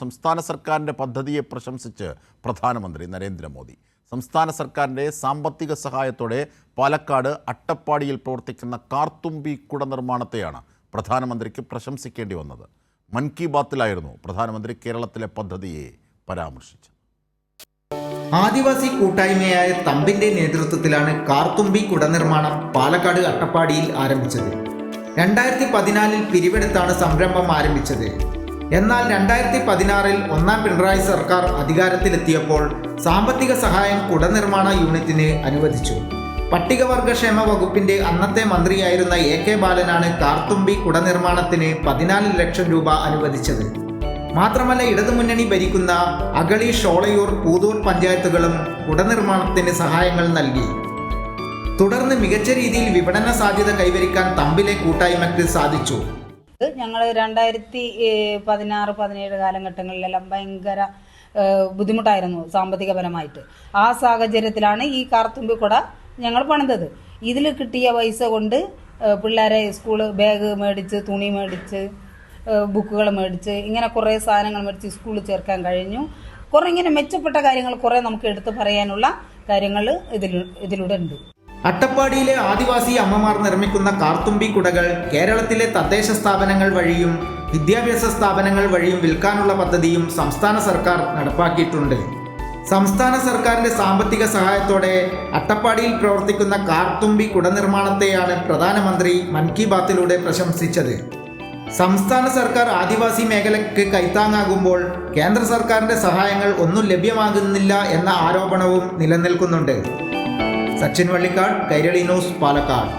സംസ്ഥാന സർക്കാരിന്റെ പദ്ധതിയെ പ്രശംസിച്ച് പ്രധാനമന്ത്രി നരേന്ദ്രമോദി. സംസ്ഥാന സർക്കാരിന്റെ സാമ്പത്തിക സഹായത്തോടെ പാലക്കാട് അട്ടപ്പാടിയിൽ പ്രവർത്തിക്കുന്ന കാർത്തുമ്പി കുട നിർമ്മാണത്തെയാണ് പ്രധാനമന്ത്രിക്ക് പ്രശംസിക്കേണ്ടി വന്നത്. മൻ കി ബാത്തിലായിരുന്നു പ്രധാനമന്ത്രി കേരളത്തിലെ പദ്ധതിയെ പരാമർശിച്ചത്. ആദിവാസി കൂട്ടായ്മയായ തമ്പിന്റെ നേതൃത്വത്തിലാണ് കാർത്തുമ്പി കുടനിർമ്മാണം പാലക്കാട് അട്ടപ്പാടിയിൽ ആരംഭിച്ചത്. രണ്ടായിരത്തി പതിനാലിൽ പിരിവെടുത്താണ് സംരംഭം ആരംഭിച്ചത്. എന്നാൽ രണ്ടായിരത്തി പതിനാറിൽ ഒന്നാം പിണറായി സർക്കാർ അധികാരത്തിലെത്തിയപ്പോൾ സാമ്പത്തിക സഹായം കുടനിർമ്മാണ യൂണിറ്റിന് അനുവദിച്ചു. പട്ടികവർഗക്ഷേമ വകുപ്പിന്റെ അന്നത്തെ മന്ത്രിയായിരുന്ന എ കെ ബാലനാണ് കാർത്തുമ്പി കുടനിർമ്മാണത്തിന് പതിനാല് ലക്ഷം രൂപ അനുവദിച്ചത്. മാത്രമല്ല ഇടതുമുന്നണി ഭരിക്കുന്ന അഗളി ഷോളയൂർ പൂതൂർ പഞ്ചായത്തുകളും കുടനിർമ്മാണത്തിന് സഹായങ്ങൾ നൽകി. തുടർന്ന് മികച്ച രീതിയിൽ വിപണന സാധ്യത കൈവരിക്കാൻ തമ്പിലെ കൂട്ടായ്മയ്ക്ക് സാധിച്ചു. ഞങ്ങൾ രണ്ടായിരത്തി പതിനാറ് പതിനേഴ് കാലഘട്ടങ്ങളിലെല്ലാം ഭയങ്കര ബുദ്ധിമുട്ടായിരുന്നു സാമ്പത്തികപരമായിട്ട്. ആ സാഹചര്യത്തിലാണ് ഈ കാർത്തുമ്പി കുട ഞങ്ങൾ പണിതത്. ഇതിൽ കിട്ടിയ പൈസ കൊണ്ട് പിള്ളേരെ സ്കൂൾ ബാഗ് മേടിച്ച് തുണി മേടിച്ച് ബുക്കുകൾ മേടിച്ച് ഇങ്ങനെ കുറേ സാധനങ്ങൾ മേടിച്ച് സ്കൂളിൽ ചേർക്കാൻ കഴിഞ്ഞു. കുറേ ഇങ്ങനെ മെച്ചപ്പെട്ട കാര്യങ്ങൾ കുറേ നമുക്ക് എടുത്തു പറയാനുള്ള കാര്യങ്ങൾ ഇതിൽ ഇതിലൂടെ ഉണ്ട്. അട്ടപ്പാടിയിലെ ആദിവാസി അമ്മമാർ നിർമ്മിക്കുന്ന കാർത്തുമ്പി കുടകൾ കേരളത്തിലെ തദ്ദേശ സ്ഥാപനങ്ങൾ വഴിയും വിദ്യാഭ്യാസ സ്ഥാപനങ്ങൾ വഴിയും വിൽക്കാനുള്ള പദ്ധതിയും സംസ്ഥാന സർക്കാർ നടപ്പാക്കിയിട്ടുണ്ട്. സംസ്ഥാന സർക്കാരിന്റെ സാമ്പത്തിക സഹായത്തോടെ അട്ടപ്പാടിയിൽ പ്രവർത്തിക്കുന്ന കാർത്തുമ്പി കുടനിർമ്മാണത്തെയാണ് പ്രധാനമന്ത്രി മൻ കി ബാത്തിലൂടെ പ്രശംസിച്ചത്. സംസ്ഥാന സർക്കാർ ആദിവാസി മേഖലയ്ക്ക് കൈത്താങ്ങാകുമ്പോൾ കേന്ദ്ര സർക്കാരിന്റെ സഹായങ്ങൾ ഒന്നും ലഭ്യമാകുന്നില്ല എന്ന ആരോപണവും നിലനിൽക്കുന്നുണ്ട്. സച്ചിൻ വള്ളിക്കാട് കൈരളി ന്യൂസ് പാലക്കാട്.